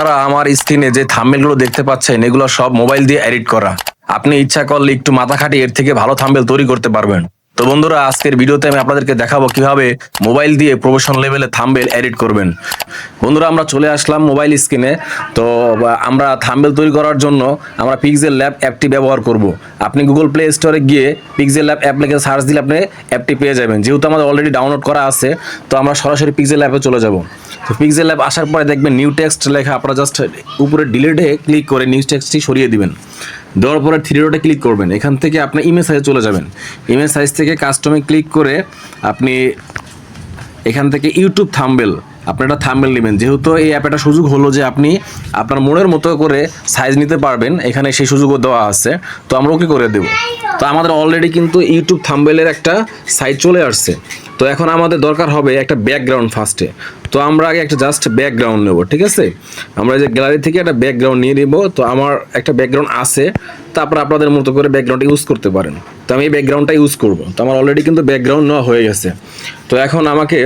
আপনারা আমার স্ক্রিনে যে থাম্বেলগুলো দেখতে পাচ্ছেন, এগুলো সব মোবাইল দিয়ে এডিট করা। আপনি ইচ্ছা করলে একটু মাথা খাটিয়ে এর থেকে ভালো থাম্বেল তৈরি করতে পারবেন। তো বন্ধুরা, আজকের ভিডিওতে আমি আপনাদেরকে দেখাবো কীভাবে মোবাইল দিয়ে প্রফেশনাল লেভেলে থাম্বেল এডিট করবেন। বন্ধুরা, আমরা চলে আসলাম মোবাইল স্ক্রিনে। তো আমরা থাম্বেল তৈরি করার জন্য আমরা পিক্সেল ল্যাব অ্যাপটি ব্যবহার করব। আপনি গুগল প্লে স্টোরে গিয়ে পিক্সেল ল্যাব অ্যাপ লিখে সার্চ দিলে আপনি অ্যাপটি পেয়ে যাবেন। যেহেতু আমাদের অলরেডি ডাউনলোড করা আছে, তো আমরা সরাসরি পিক্সেল অ্যাপে চলে যাব। তো পিক্সেল অ্যাপ আসার পরে দেখবেন নিউ টেক্সট লেখা, আপনারা জাস্ট উপরে ডিলিটে ক্লিক করে নিউ টেক্সটটি সরিয়ে দিবেন। দেওয়ার পরে থ্রি ডটে ক্লিক করবেন। এখান থেকে আপনি ইমেজ সাইজে চলে যাবেন। ইমেজ সাইজ থেকে কাস্টমে ক্লিক করে আপনি এখান থেকে ইউটিউব থাম্বেল আপনি একটা থাম্বেল নেবেন। যেহেতু এই অ্যাপ একটা সুযোগ হলো যে আপনি আপনার মনের মতো করে সাইজ নিতে পারবেন, এখানে সেই সুযোগও দেওয়া আছে। তো আমরা ওকে করে দেব। তো আমাদের অলরেডি কিন্তু ইউটিউব থাম্বেলের একটা সাইজ চলে আসছে। তো এখন আমাদের দরকার হবে একটা ব্যাকগ্রাউন্ড ফার্স্টে তো আমরা আগে একটা জাস্ট ব্যাকগ্রাউন্ড নেব, ঠিক আছে? আমরা যে গ্যালারি থেকে একটা ব্যাকগ্রাউন্ড নিয়ে নিব, তো আমার একটা ব্যাকগ্রাউন্ড আছে, তারপর আপনাদের মতো করে ব্যাকগ্রাউন্ড ইউজ করতে পারেন। তো আমি এই ব্যাকগ্রাউন্ডটা ইউজ করব। তো আমার অলরেডি কিন্তু ব্যাকগ্রাউন্ড নেওয়া হয়ে গেছে। তো এখন আমাকে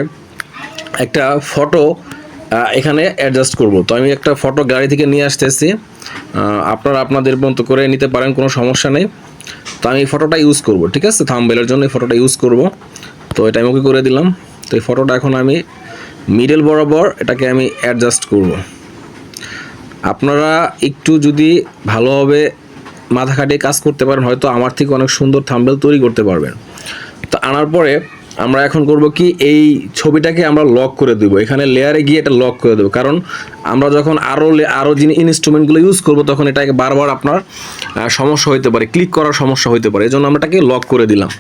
একটা ফটো এখানে অ্যাডজাস্ট করব। তো আমি একটা ফটো গাড়ি থেকে নিয়ে আসতেছি। আপনারা আপনাদের মতো করে নিতে পারেন, কোনো সমস্যা নেই। তো আমি ফটোটা ইউজ করব, ঠিক আছে? থাম্বেলের জন্য এই ফটোটা ইউজ করব। তো এটা আমি ওকে করে দিলাম। তো এই ফটোটা এখন আমি মিডল বরাবর এটাকে আমি অ্যাডজাস্ট করব। আপনারা একটু যদি ভালোভাবে মাথা খাটিয়ে কাজ করতে পারেন, হয়তো আমার থেকে অনেক সুন্দর থাম্বেল তৈরি করতে পারবেন। তো আনার পরে আমরা এখন করব কি, এই ছবিটাকে আমরা লক করে দেবো। এখানে লেয়ারে গিয়ে এটা লক করে দেবো। কারণ আমরা যখন আরও আরও যিনি ইনস্ট্রুমেন্টগুলো ইউজ করব, তখন এটাকে বারবার আপনার সমস্যা হতে পারে ক্লিক করার সমস্যা হতে পারে। এই জন্য আমরা এটাকে লক করে দিলাম।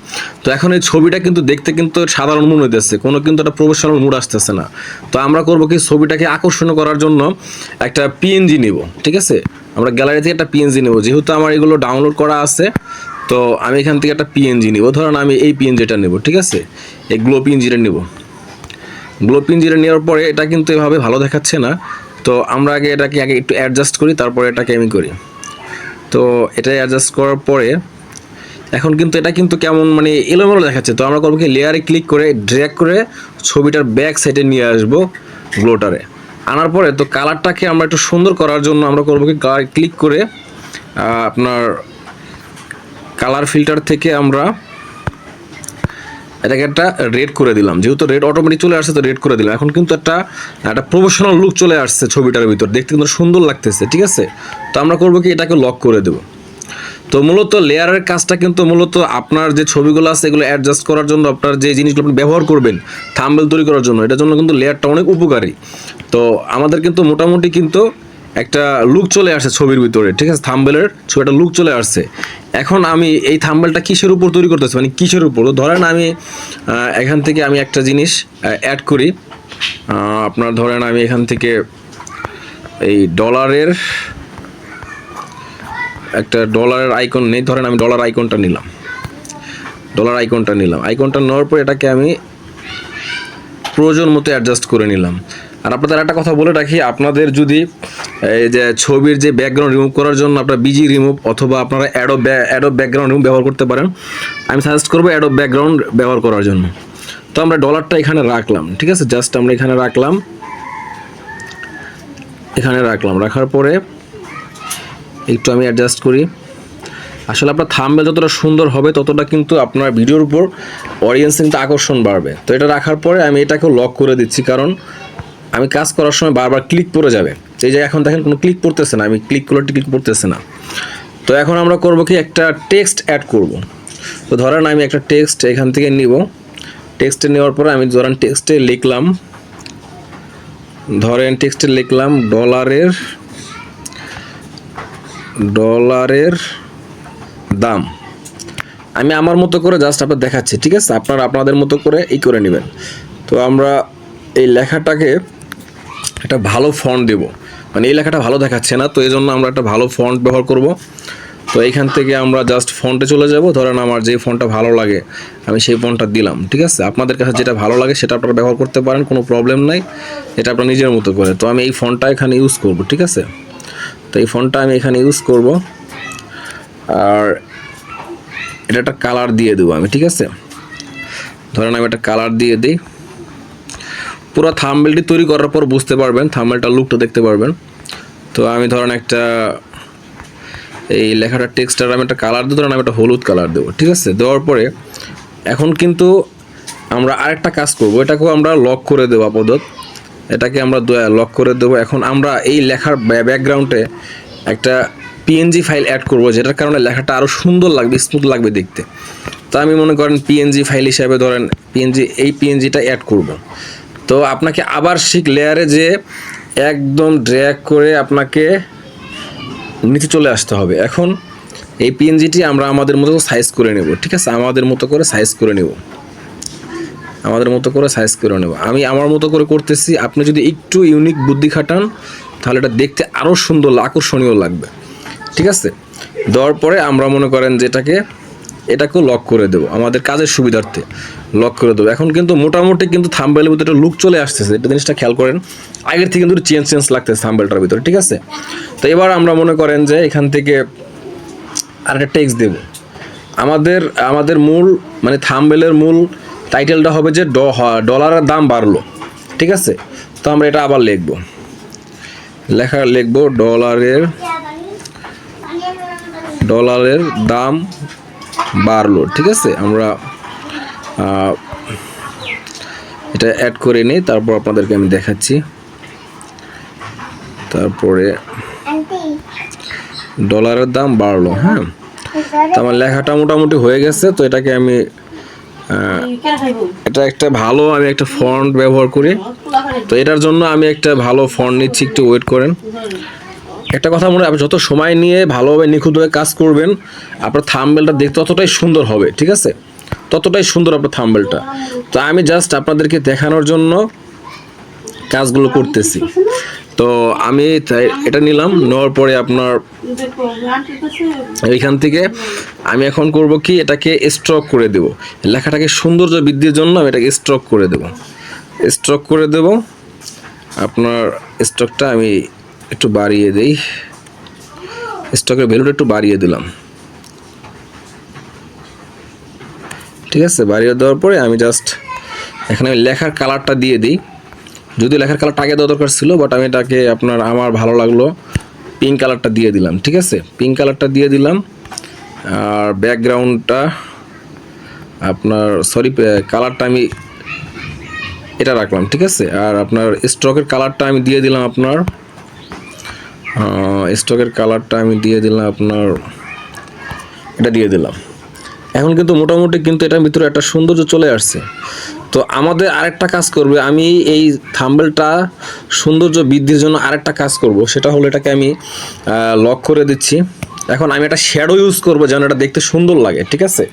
তো এখন এই ছবিটা কিন্তু দেখতে কিন্তু সাধারণ মনে হইতেছে। কোনো কিন্তু একটা প্রফেশনাল মুড আসতেছে না। তো আমরা করব কি, ছবিটাকে আকর্ষণীয় করার জন্য একটা পিএনজি নিব। ঠিক আছে? আমরা গ্যালারি থেকে একটা পিএনজি নেব। যেহেতু আমার এগুলো ডাউনলোড করা আছে তো আমি এখান থেকে একটা পিএনজি নিব। ধরুন আমি এই পিএনজিটা নেব, ঠিক আছে? এই গ্লো পিএনজিটা নেব। গ্লো পিএনজিটা নেওয়ার পরে এটা কিন্তু এভাবে ভালো দেখাচ্ছে না। তো আমরা আগে এটাকে আগে একটু অ্যাডজাস্ট করি, তারপরে এটাকে আমি করি। তো এটা অ্যাডজাস্ট করার পরে এখন কিন্তু এটা কিন্তু কেমন মানে এলোমেলো দেখাচ্ছে। তো আমরা করব কি লেয়ারে ক্লিক করে ড্র্যাগ করে ছবিটার ব্যাক সাইডে নিয়ে আসব গ্লোটারে আনার পরে তো কালারটাকে আমরা একটু সুন্দর করার জন্য আমরা করব কি ক্লিক করে আপনার কালার ফিল্টার থেকে আমরা এটাকে একটা রেড করে দিলাম। যেহেতু রেড অটোমেটিক চলে আসছে, তো রেড করে দিলাম। এখন কিন্তু একটা একটা প্রফেশনাল লুক চলে আসছে ছবিটার ভিতর। দেখতে কিন্তু সুন্দর লাগতেছে, ঠিক আছে? তো আমরা করব কি, এটাকে লক করে দেবো। তো মূলত লেয়ারের কাজটা কিন্তু মূলত আপনার যে ছবিগুলো আছে, এগুলো অ্যাডজাস্ট করার জন্য আপনার যে জিনিসগুলো আপনি ব্যবহার করবেন থাম্বেল তৈরি করার জন্য, এটার জন্য কিন্তু লেয়ারটা অনেক উপকারী। তো আমাদের কিন্তু মোটামুটি কিন্তু একটা লুক চলে আসছে ছবির ভিতরে, ঠিক আছে? থাম্বেলের ছবিটা লুক চলে আসছে। এখন আমি এই থাম্বেলটা কিসের উপর তৈরি করতেছি? মানে কিসের উপর? ধরেন আমি এখান থেকে আমি একটা জিনিস অ্যাড করি। আপনার ধরেন আমি এখান থেকে এই ডলারের একটা ডলারের আইকন নেই, ধরেন আমি ডলার আইকনটা নিলাম। ডলার আইকনটা নিলাম। আইকনটা নেওয়ার পর এটাকে আমি প্রয়োজন মতো অ্যাডজাস্ট করে নিলাম। আর আপনাদের একটা কথা বলে রাখি, আপনাদের যদি এই যে ছবির যে ব্যাকগ্রাউন্ড রিমুভ করার জন্য আপনারা বিজি রিমুভ অথবা আপনারা অ্যাডো অ্যাডো ব্যাকগ্রাউন্ড রিমুভ ব্যবহার করতে পারেন। আমি সাজেস্ট করব অ্যাডো ব্যাকগ্রাউন্ড ব্যবহার করার জন্য। তো আমরা ডলারটা এখানে রাখলাম, ঠিক আছে? জাস্ট আমরা এখানে রাখলাম। এখানে রাখলাম। রাখার পরে একটু আমি অ্যাডজাস্ট করি। আসলে আপনার থাম্বেল যতটা সুন্দর হবে, ততটা কিন্তু আপনার ভিডিওর উপর অডিয়েন্স কিন্তু আকর্ষণ বাড়বে। তো এটা রাখার পরে আমি এটাকেও লক করে দিচ্ছি, কারণ আমি কাজ করার সময় বারবার ক্লিক পড়ে যাবে। এই যে এখন দেখেন কোনো ক্লিক পড়তেছে না, আমি ক্লিক করলে ক্লিক পড়তেছে না। তো এখন আমরা করব কি একটা টেক্সট অ্যাড করব। তো ধরেন আমি একটা টেক্সট এখান থেকে নিব। টেক্সটে নেওয়ার পরে আমি ধরেন টেক্সটে লিখলাম, ধরেন টেক্সটে লিখলাম ডলারের ডলারের দাম। আমি আমার মতো করে জাস্ট আপনার দেখাচ্ছি, ঠিক আছে? আপনারা আপনাদের মতো করে এই করে নেবেন। তো আমরা এই লেখাটাকে একটা ভালো ফন্ট দেব। মানে এই লেখাটা ভালো দেখাচ্ছে না, তো এই জন্য আমরা একটা ভালো ফন্ট ব্যবহার করব। তো এইখান থেকে আমরা জাস্ট ফন্টে চলে যাব। ধরেন আমার যে ফন্টটা ভালো লাগে, আমি সেই ফন্টটা দিলাম, ঠিক আছে? আপনাদের কাছে যেটা ভালো লাগে সেটা আপনারা ব্যবহার করতে পারেন, কোনো প্রবলেম নাই। এটা আপনার নিজের মতো করে। তো আমি এই ফন্টটা এখানে ইউজ করব, ঠিক আছে? তো এই ফোনটা আমি এখানে ইউজ করব। আর এটা একটা কালার দিয়ে দেবো আমি, ঠিক আছে? ধরেন আমি একটা কালার দিয়ে দিই। পুরো থাম্বেলটি তৈরি করার পর বুঝতে পারবেন থাম্বেলটার লুকটা দেখতে পারবেন। তো আমি ধরেন একটা, এই লেখাটা টেক্সটার আমি একটা কালার দেবো ধরেন আমি একটা হলুদ কালার দেবো, ঠিক আছে? দেওয়ার পরে এখন কিন্তু আমরা আরেকটা কাজ করব, এটাকেও আমরা লক করে দেবো আপাতত। এটাকে আমরা লক করে দেবো। এখন আমরা এই লেখার ব্যাকগ্রাউন্ডে একটা পিএনজি ফাইল অ্যাড করব, যেটার কারণে লেখাটা আরও সুন্দর লাগবে স্মুথ লাগবে দেখতে। তো আমি মনে করেন পিএনজি ফাইল হিসাবে ধরেন পিএনজি এই পিএনজিটা অ্যাড করব। তো আপনাকে আবার শিখ লেয়ারে যে একদম ড্র্যাগ করে আপনাকে নিচে চলে আসতে হবে। এখন এই পিএনজিটি আমরা আমাদের মতো সাইজ করে নেব, ঠিক আছে? আমাদের মতো করে সাইজ করে নেব। আমাদের মতো করে সাইজ করে নেব। আমি আমার মতো করে করতেছি, আপনি যদি একটু ইউনিক বুদ্ধি খাটান, তাহলে এটা দেখতে আরও সুন্দর, আকর্ষণীয় লাগবে। ঠিক আছে? দেওয়ার পরে আমরা মনে করেন যেটাকে এটাকেও লক করে দেবো, আমাদের কাজের সুবিধার্থে লক করে দেবো। এখন কিন্তু মোটামুটি কিন্তু থাম্বেলের ভিতরে একটা লুক চলে আসতেছে, এটা জিনিসটা খেয়াল করেন, আগের থেকে কিন্তু চেঞ্জ চেঞ্জ লাগতেছে থাম্বেলটার ভিতরে, ঠিক আছে? তো এবার আমরা মনে করেন যে এখান থেকে আরেকটা টেক্সট দেব। আমাদের আমাদের মূল মানে থাম্বেলের মূল টাইটেলটা হবে যে ড- ডলারের দাম বাড়লো, ঠিক আছে? তো আমরা এটা আবার লিখব। লেখা, লিখব ডলারের ডলারের দাম বাড়লো, ঠিক আছে? আমরা এটা অ্যাড করে নিই, তারপর আপনাদেরকে আমি দেখাচ্ছি। তারপরে ডলারের দাম বাড়লো হ্যাঁ? আমার লেখাটা মোটামুটি হয়ে গেছে, তো এটাকে আমি এটা একটা ভালো, আমি একটা ফন্ট ব্যবহার করি। তো এটার জন্য আমি একটা ভালো ফন্ট নিচ্ছি, একটু ওয়েট করেন। একটা কথা মনে আপনি যত সময় নিয়ে ভালোভাবে নিখুঁতভাবে কাজ করবেন, আপনার থাম্বেলটা দেখতে ততটাই সুন্দর হবে, ঠিক আছে? ততটাই সুন্দর আপনার থাম্বেলটা তো আমি জাস্ট আপনাদেরকে দেখানোর জন্য কাজগুলো করতেছি। তো আমি এটা নিলাম, নেওয়ার পরে আপনার এইখান থেকে আমি এখন করব কি, এটাকে স্ট্রক করে দেব। লেখাটাকে সৌন্দর্য বৃদ্ধির জন্য আমি এটাকে স্ট্রক করে দেব। স্ট্রক করে দেব। আপনার স্ট্রকটা আমি একটু বাড়িয়ে দেই। স্টকের ভ্যালুটা একটু বাড়িয়ে দিলাম। ঠিক আছে, বাড়িয়ে দেওয়ার পরে আমি জাস্ট এখানে আমি লেখার কালারটা দিয়ে দিই। যদিও লেখার কালারটা আগে দেওয়া দরকার ছিল বাট আমি এটাকে আপনার আমার ভালো লাগল পিঙ্ক কালারটা দিয়ে দিলাম। ঠিক আছে পিঙ্ক কালারটা দিয়ে দিলাম। আর ব্যাকগ্রাউন্ডটা আপনার সরি কালারটা আমি এটা রাখলাম, ঠিক আছে? আর আপনার স্ট্রকের কালারটা আমি দিয়ে দিলাম আপনার স্টকের কালারটা আমি দিয়ে দিলাম আপনার, এটা দিয়ে দিলাম। এখন কিন্তু মোটামুটি কিন্তু এটার ভিতরে একটা সৌন্দর্য চলে আসছে। তো আমাদের আরেকটা কাজ করবে, আমি এই থাম্বেলটা সৌন্দর্য বৃদ্ধির জন্য আরেকটা কাজ করব, সেটা হলো এটাকে আমি লক করে দিচ্ছি। এখন আমি একটা শ্যাডো ইউজ করব যেন এটা দেখতে সুন্দর লাগে, ঠিক আছে?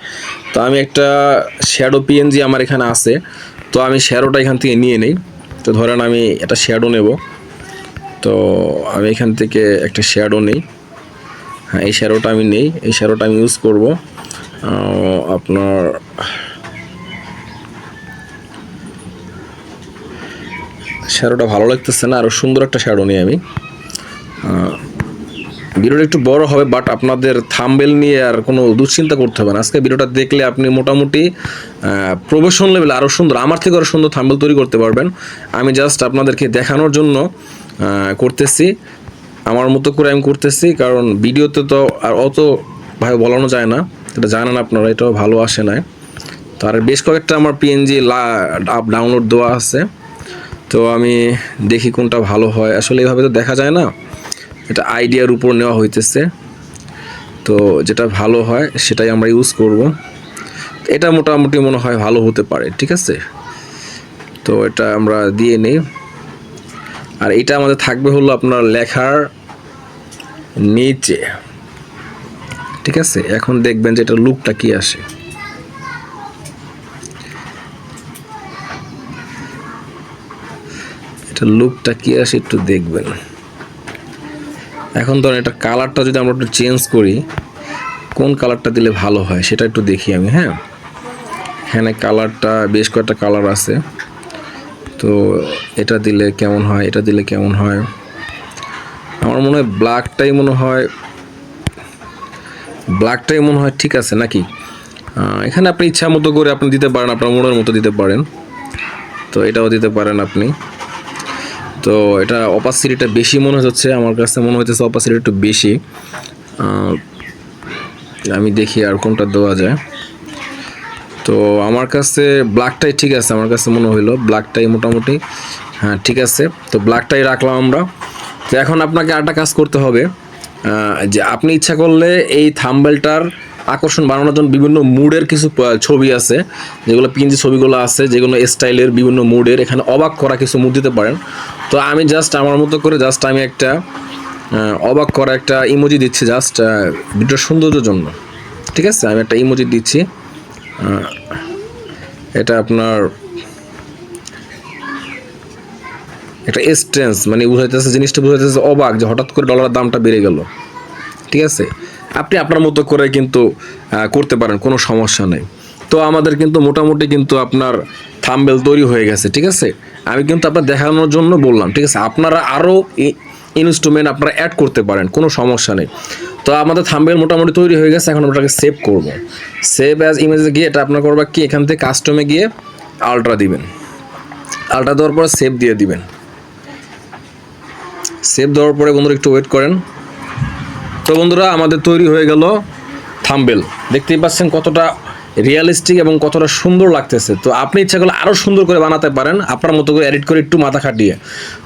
তো আমি একটা শ্যাডো পিএনজি আমার এখানে আছে, তো আমি শ্যাডোটা এখান থেকে নিয়ে নিই। তো ধরেন আমি একটা শ্যাডো নেব। তো আমি এখান থেকে একটা শ্যাডো নেই। হ্যাঁ এই শ্যাডোটা আমি নেই। এই শ্যাডোটা আমি ইউজ করব। আপনার শ্যাডোটা ভালো লাগতেছে না আরও সুন্দর একটা শ্যাডো নিই আমি। ভিডিওটা একটু বড় হবে বাট আপনাদের থাম্বেল নিয়ে আর কোনো দুশ্চিন্তা করতে হবে না। আজকে ভিডিওটা দেখলে আপনি মোটামুটি প্রফেশন লেভেলে আরও সুন্দর, আমার থেকে আরও সুন্দর থাম্বেল তৈরি করতে পারবেন। আমি জাস্ট আপনাদেরকে দেখানোর জন্য করতেছি। আমার মতো করে আমি করতেছি, কারণ ভিডিওতে তো আর অত ভাবে বলানো যায় না। এটা জানেন আপনারা, এটাও ভালো আসে না তো আর বেশ কয়েকটা আমার পিএনজি আপ ডাউনলোড দেওয়া আছে। তো আমি দেখি কোনটা ভালো হয়। আসলে এইভাবে তো দেখা যায় না। এটা আইডিয়ার উপর নেওয়া হইতেছে। তো যেটা ভালো হয়, সেটাই আমরা ইউজ করব। এটা মোটামুটি মনে হয় ভালো হতে পারে, ঠিক আছে? তো এটা আমরা দিয়ে নিই। আর এটা আমাদের থাকবে হলো আপনার লেখার নিচে। ঠিক আছে? এখন দেখবেন যে এটা লুকটা কি আসে। এটা লুকটা কি আসে একটু দেখবেন। এখন ধরেন এটা কালারটা যদি আমরা একটু চেঞ্জ করি, কোন কালারটা দিলে ভালো হয় সেটা একটু দেখি আমি হ্যাঁ? এখানে কালারটা বেশ কয়েকটা কালার আছে। তো এটা দিলে কেমন হয়, এটা দিলে কেমন হয়? আমার মনে হয় ব্ল্যাকটাই মনে হয় ব্ল্যাকটাই মনে হয় ঠিক আছে নাকি? এখানে আপনি ইচ্ছা মতো করে আপনি দিতে পারেন, আপনার মনের মতো দিতে পারেন। তো এটাও দিতে পারেন আপনি। তো এটা অপাসিটিটা বেশি মনে হচ্ছে, আমার কাছে মনে হইতেছে অপাসিটি একটু বেশি। আমি দেখি আর কোনটা দেওয়া যায়। তো আমার কাছে ব্ল্যাকটাই ঠিক আছে, আমার কাছে মনে হইল ব্ল্যাকটাই মোটামুটি হ্যাঁ ঠিক আছে। তো ব্ল্যাকটাই রাখলাম আমরা। তো এখন আপনাকে আরেকটা কাজ করতে হবে যে আপনি ইচ্ছা করলে এই থাম্বেলটার আকর্ষণ বানানোর জন্য বিভিন্ন মুডের কিছু ছবি আছে, যেগুলো পিঞ্জি ছবিগুলো আছে, যেগুলো স্টাইলের বিভিন্ন মুডের, এখানে অবাক করা কিছু মুড দিতে পারেন। তো আমি জাস্ট আমার মতো করে জাস্ট আমি একটা অবাক করা একটা ইমোজি দিচ্ছি জাস্ট ভিডিওর সৌন্দর্যের জন্য। ঠিক আছে? আমি একটা ইমোজি দিচ্ছি। এটা আপনার একটা এক্সটেন্স মানে বুঝাইতেছে, জিনিসটা বুঝাইতেছে অবাক যে হঠাৎ করে ডলারের দামটা বেড়ে গেল। ঠিক আছে? আপনি আপনার মতো করে কিন্তু করতে পারেন, কোনো সমস্যা নেই। তো আমাদের কিন্তু মোটামুটি কিন্তু আপনার থাম্বেল তৈরি হয়ে গেছে, ঠিক আছে? আমি কিন্তু আপনার দেখানোর জন্য বললাম, ঠিক আছে? আপনারা আরও ইনস্ট্রুমেন্ট আপনারা অ্যাড করতে পারেন, কোনো সমস্যা নেই। তো আমাদের থাম্বেল মোটামুটি তৈরি হয়ে গেছে, এখন ওটাকে সেভ করব। সেভ অ্যাজ ইমেজে গিয়ে এটা আপনার করবা কি, এখান থেকে কাস্টমে গিয়ে আলট্রা দিবেন। আলট্রা দেওয়ার পরে সেভ দিয়ে দিবেন। সেভ দেওয়ার পরে বন্ধুরা একটু ওয়েট করেন। তো বন্ধুরা, আমাদের তৈরি হয়ে গেল থাম্বেল দেখতেই পাচ্ছেন কতটা রিয়েলিস্টিক এবং কতটা সুন্দর লাগতেছে। তো আপনি ইচ্ছা আরও সুন্দর করে বানাতে পারেন। আপনার মতো করে এডিট করে একটু মাথা খাটিয়ে।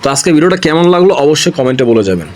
তো আজকে ভিডিওটা কেমন লাগল অবশ্যই কমেন্টে বলে যাবেন।